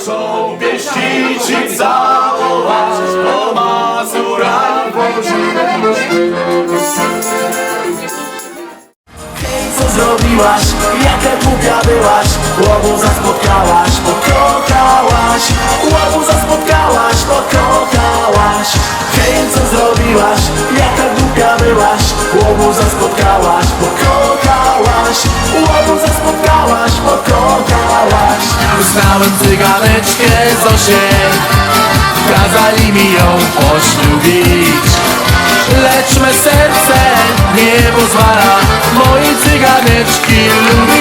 sobie ścić i całować Po Mazurach Hej, co zrobiłaś? Jaka głupia byłaś? Łobuza spotkałaś, pokochałaś Łobuza spotkałaś, pokochałaś Hej, co zrobiłaś? Jaka głupia byłaś? Łobuza spotkałaś, Znałem cyganeczkę Zosię Kazali mi ją poślubić. Lecz me serce nie pozwala Mojej cyganeczki lubić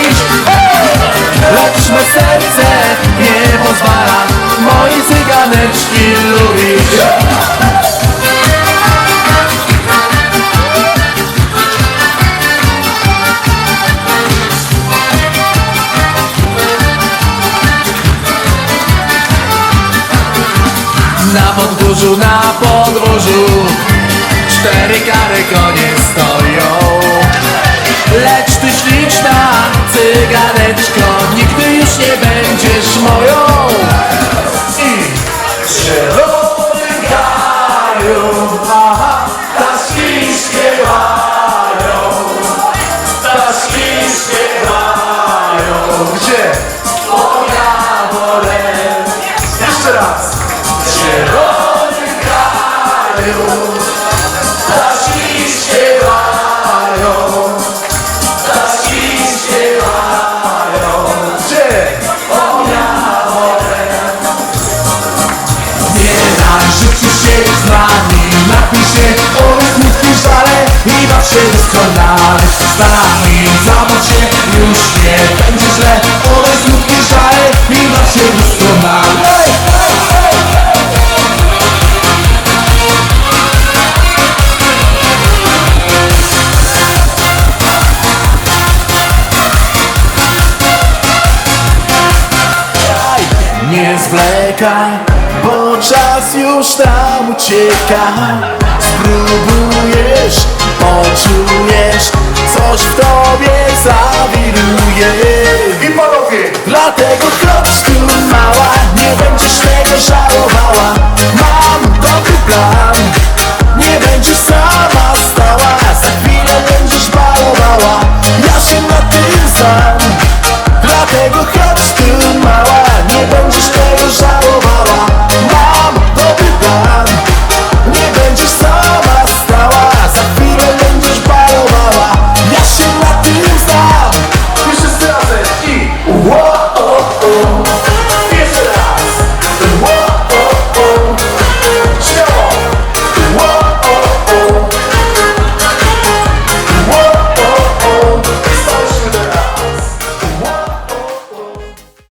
podwórzu, na podwórzu Cztery kary konie stoją. Lecz ty śliczna cyganeczko Nigdy już nie będziesz moją. I w zielonym kraju aha, Ptaszki śpiewają. Ptaszki śpiewają. Gdzie? O jawole Jeszcze raz z nami Napij się o smutki żale I baw się doskonale Z nami zabaw się Już nie będzie Nie zwlekaj, bo czas już nam ucieka. Spróbujesz, poczujesz, coś w tobie zawiruje. I panowie! Dlatego chodź tu mała, nie będziesz tego żałowała